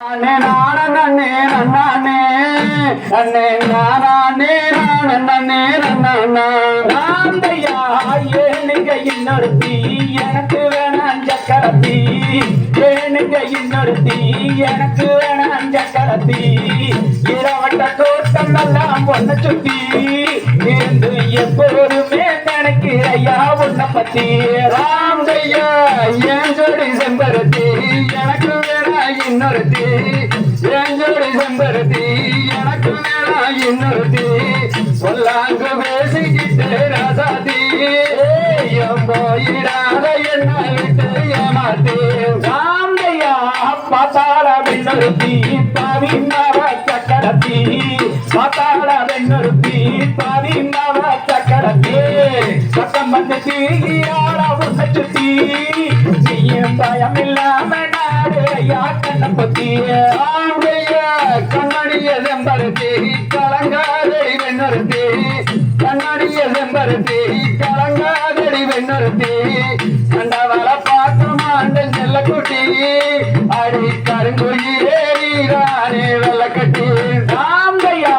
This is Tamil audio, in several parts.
அண்ணே நானே நன்னானே அண்ணே நானே நானே நன்னா ஆந்தையா ஏனுங்க எனக்கு வேணாம் சக்கரத்தி. ஏனுங்க இன்னொருத்தி எனக்கு வேணாம் சக்கரத்தி. இரவட்ட தோட்டம் எல்லாம் பொண்ணை சுத்தி இருந்து எப்போதுமே நினைக்கிறையா உன்னை பத்தி. ராம்தையா என் ஜோடி செம்பருத்தி? இன்னொருத்தி என் ஜோடி செம்பருத்தி எனக்கு மேலா இன்னொருத்தி சொல்லாங்க பேசிக்கிட்டு ராசாத்தி போயிடாத என்ன விட்டு ஏமாத்தி. சாந்தையா பாத்தாள வெண்ணொருத்தி பாவி மாவ சக்கரத்தி பாத்தாள வெண்ணொருத்தி பாவி மாவ சக்கரத்தி சத்தம் வந்து தீயாள உன்னை சுத்தி நீயும் பயம் இல்லாம நாடு யாக்கண்ண பத்தி ராம்தையா கண்ணடிய செம்பருத்தி கலங்காதடி வெண்ணொருத்தி. கண்ணடிய செம்பருத்தி கலங்காதடி வெண்ணொருத்தி. கண்டவள பார்க்க மாண்டன் செல்ல குட்டி அடி கருங்குயிலே நீரானே வெள்ளக்கட்டி. ஆந்தையா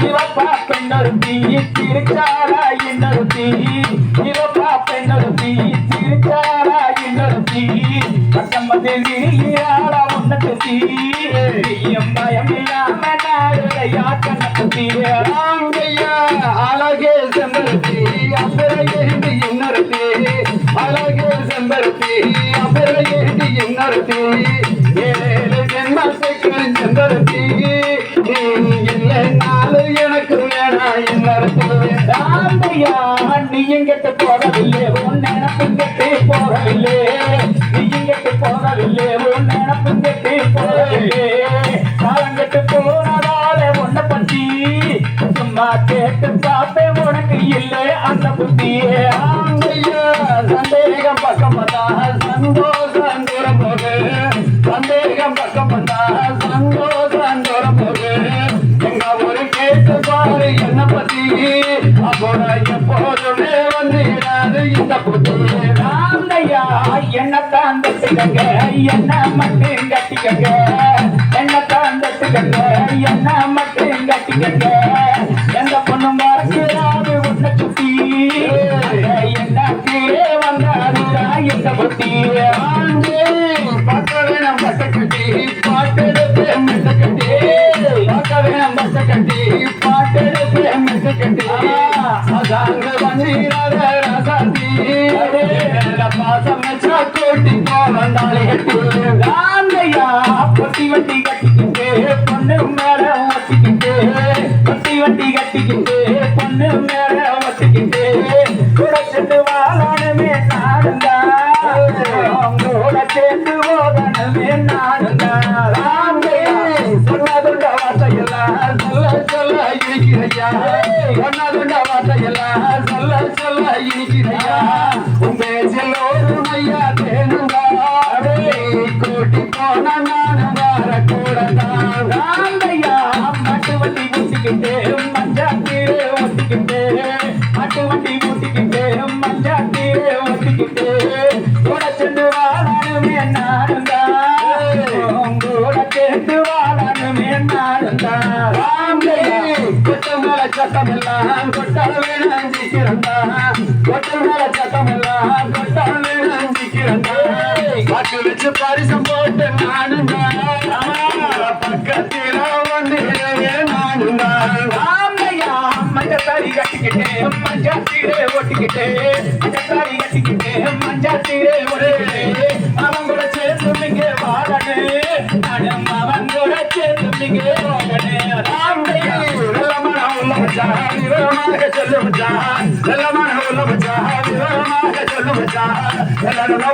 சிவப்பா பெண்ணொருத்தி திருச்சாரா இன்னொருத்தி. சிவப்பா பெண்ணொருத்தி திருச்சாரா இன்னொருத்தி. பக்கம் வந்து நீயாட உன்னை சுத்தி நீயும் பயம் இல்லாம நாடுறையா கண்ண சுத்தி அழகே செம்பருத்தி அப்புறம் இன்னொருத்தி அழகே செம்பருத்தி அப்புறம் இன்னொருத்தி ஏழு ஜென்மத்துக்கு செம்பருத்தி நீ எனக்கு வேணா இன்னொருத்தி நீயும் கெட்டு போகவில்லை. உன் நினப்பும் கெட்டு போகவில்லை. நீயும் கெட்டு போகவில்லை. போகவில்லை காலம் கெட்டு போனதால உன்னை பத்தி சும்மா கேட்டு பார்ப்பேன் உனக்கு இல்லை அந்த புத்தியே. சந்தேகம் பக்கம் வந்தா சந்தோஷம் தூரம் போகு சந்தேகம் பக்கம் வந்தா சந்தோஷம் தூரம் போகு எங்க ஒரு கேட்டு பாரு என்ன பத்தி. அப்போட எப்போதுமே வந்துடாது இந்த புத்தி. ஆந்தையா என்னத்தான் என்ன மட்டும் கட்டிக்கங்க. உன்னை சுத்தி என்ன கீழே புத்தி ஆண்டே பார்க்க வேணாம் பட்ட கட்டி பாட்டெடுத்து மெட்ட கட்டி பார்க்க வேணாம் பட்ட கட்டி பாட்டெடுத்து கட்டி அதாங்க வந்தீராத பாசம் வச்சா கோட்டி கட்டி பொட்டி வட்டி கட்டிக்கிட்டு பொண்ணு மேல ஒட்டிக்கிட்டு பொட்டி வட்டி கட்டிக்கிட்டு பொண்ணு மேல சேர்ந்து ஓடணுமே நாடுந்தா ஆண்டே வார்த்தையெல்லாம் சொல்ல சொல்ல இருக்கிறையா வார்த்தையெல்லாம் சொல்ல சொல்ல இருக்கிறையா சட்டமெல்லாம் கொட்டால வேணாம் சீக்கிரந்தா கொட்டமல சட்டமெல்லாம் கொட்டால வேணாம் சீக்கிரந்தா பாட்டு வச்சு பரிசம் போட்டு நானுந்தா பக்கத்தில் வந்து மஞ்சள் மஞ்சள் சேர்ந்து மிங்க மச்சான் விவரமாக சொல்லு மச்சான் நல்லமான உள்ள மச்சான் விவரமாக சொல்லு மச்சான் எல்லாரும்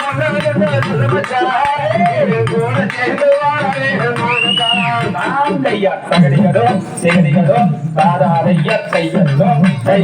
சொல்லு மச்சான் கூட சேர்ந்து சகடிகளோ கையல்லோ கை